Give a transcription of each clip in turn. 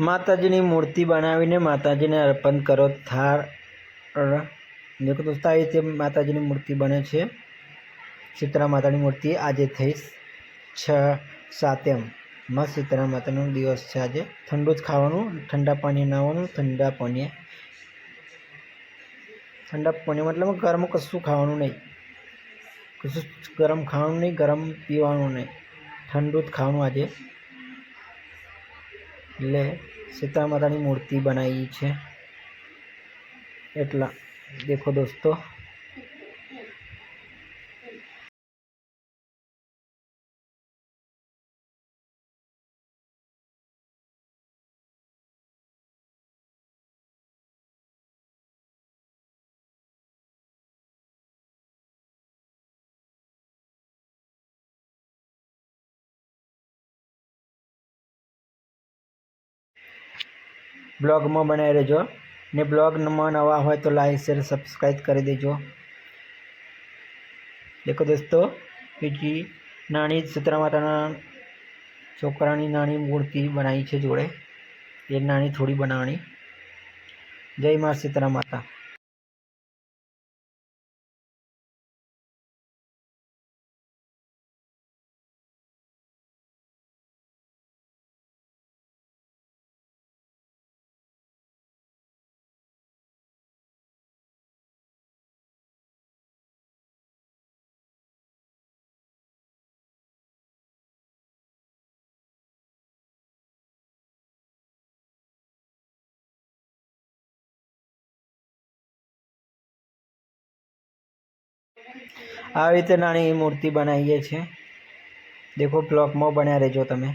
માતાજીની મૂર્તિ બનાવીને માતાજીને અર્પણ કરો. થાળ દેખો દોસ્તો આવી માતાજીની મૂર્તિ બને છે. શીતળા માતાની મૂર્તિ આજે થઈ છ સાતેમ મસ્ત શીતળા માતાનો દિવસ છે આજે. ઠંડુ જ ખાવાનું, ઠંડા પાણી નાવાનું, ઠંડા પાણીએ ઠંડા પાણી મતલબ ગરમ કશું ખાવાનું નહીં. કશું ગરમ ખાવાનું નહીં, ગરમ પીવાનું નહીં. ઠંડુ જ ખાવાનું આજે. એટલે સીતા માતાની મૂર્તિ બનાવી છે. એટલા. દેખો દોસ્તો. બ્લોગમાં બનાવી રહેજો. ને બ્લોગમાં નવા હોય તો લાઈક, શેર, સબસ્ક્રાઈબ કરી દેજો. દેખો દોસ્તો, બીજી નાની સીતરા માતાના છોકરાની નાની મૂર્તિ બનાવી છે જોડે. એ નાની થોડી બનાવવાની. જય મા સીતરા માતા. આવી રીતે નાની મૂર્તિ બનાવીએ છીએ. દેખો બ્લોકમાં બન્યા રહેજો તમે.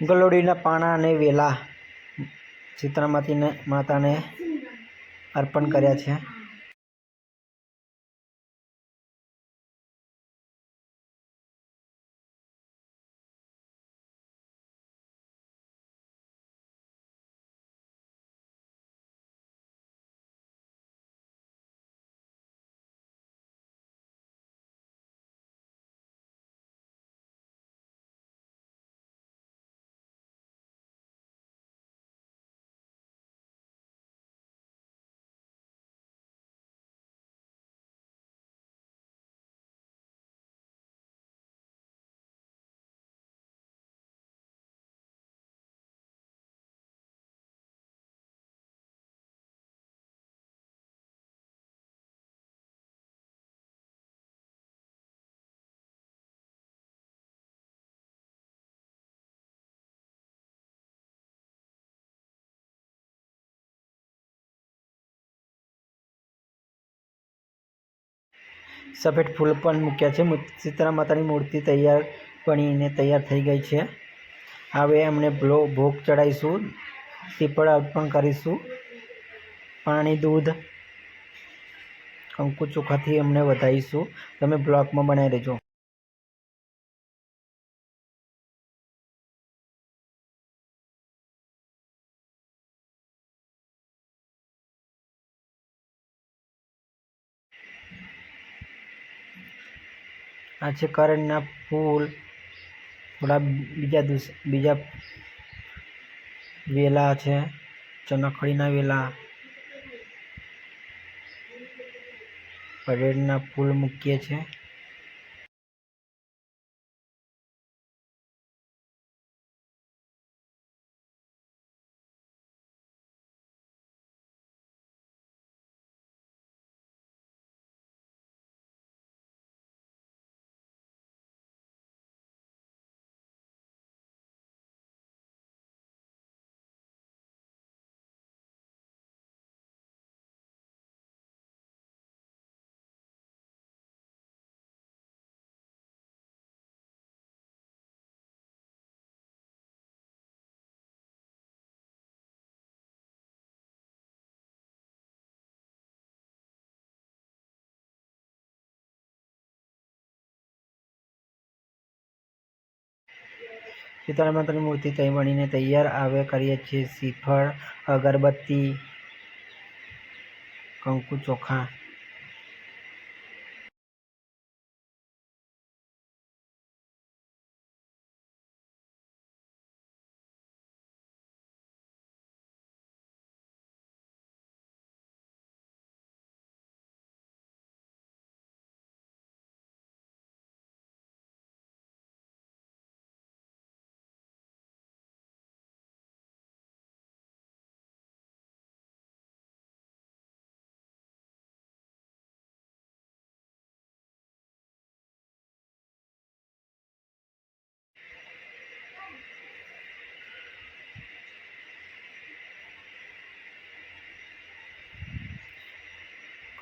ગલોડીના પાણા અને વેલા સીતળામાતીને માતાને અર્પણ કર્યા છે. સફેદ ફૂલ પણ મૂક્યા છે. મુ- માતાની મૂર્તિ તૈયાર બનીને તૈયાર થઈ ગઈ છે. હવે એમને ભલો ભોગ ચડાવીશું શ્રીફળ અર્પણ કરીશું. પાણી, દૂધ, કંકુ ચોખાથી અમને વધારીશું. તમે બ્લોકમાં બનાવી દેજો. આ છે કરણના ફૂલ. થોડા બીજા દિવસ, બીજા વેલા છે, ચનખડીના વેલા. પરેડના ફૂલ મૂકીએ છે. સીતારામ માતાની મૂર્તિ તૈ બનીને તૈયાર આવે કરીએ છીએ શ્રીફળ અગરબત્તી કંકુ ચોખા.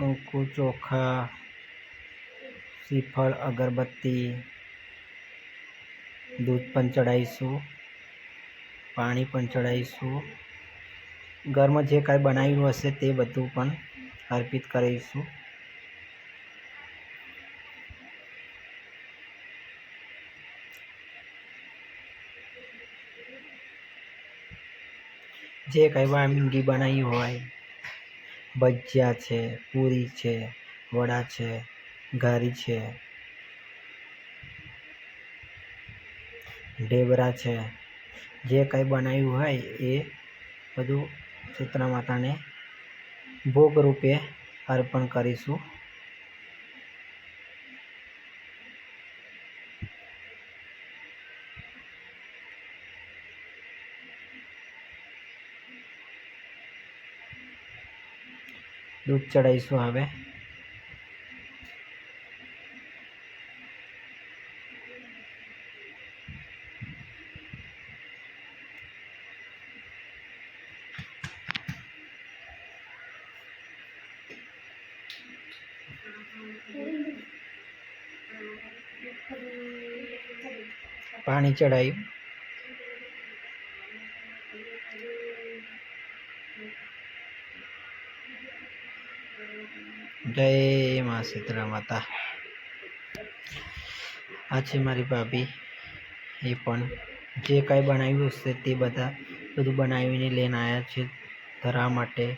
કંકુ ચોખા શ્રીફળ અગરબત્તી દૂધ પણ ચડાવીશું પાણી પણ ચડાવીશું ઘરમાં જે કાંઈ બનાવ્યું હશે તે બધું પણ અર્પિત કરીશું જે કાંઈ વાનગી બનાવી હોય ભજીયા છે, પૂરી છે, વડા છે, ઘારી છે, ઢેબરા છે. જે કંઈ બનાવ્યું હોય એ બધું શીતળા માતાને ભોગ રૂપે અર્પણ કરીશું. દૂધ ચડાવીશું હવે પાણી ચડાવ્યું જય મા શીતળા માતા. આ છે મારી ભાભી. એ પણ જે કાંઈ બનાવ્યું હશે તે બધા બધું બનાવીને લઈને આવ્યા છે ધરા માટે.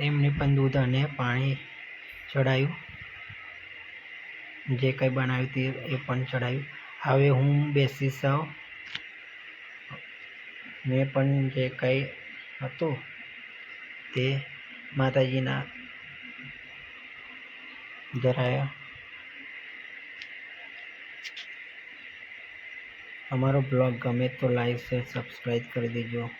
એમને પણ દૂધ અને પાણી ચડાયું. જે કંઈ બનાવ્યું તે એ પણ ચડાવ્યું હવે હું બેસી સાવ મેં પણ જે કંઈ હતું તે માતાજીના જરાયા. અમારો બ્લોગ ગમે તો લાઈક, શેર, સબસ્ક્રાઈબ કરી દેજો.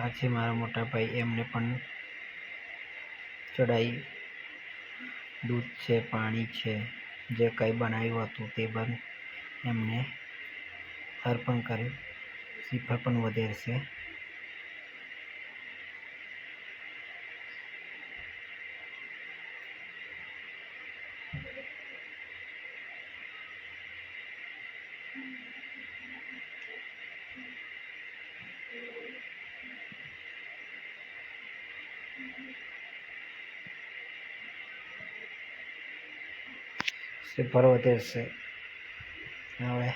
આ મારા મોટા ભાઈ એમને પણ ચડાઈ દૂધ છે, પાણી છે, જે કંઈ બનાવ્યું હતું તે પણ એમને અર્પણ કર્યું. શ્રીફળ પણ વધેરશે શ્રીફળ વધેરશે હવે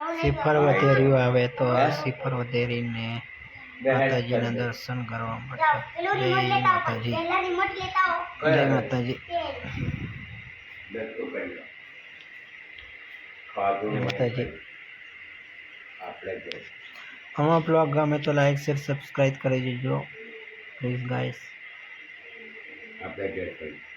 સિફર વધેર્યું આવે તો શ્રીફળ વધેરીને માતાજીના દર્શન કરવા માટે જય માતાજી જય માતાજી જય માતાજી આપણે અમારો બ્લોગ ગમે તો લાઈક શેર સબસ્ક્રાઈબ કરી દેજો પ્લીઝ ગાઈસ આપણે ઘેર કરી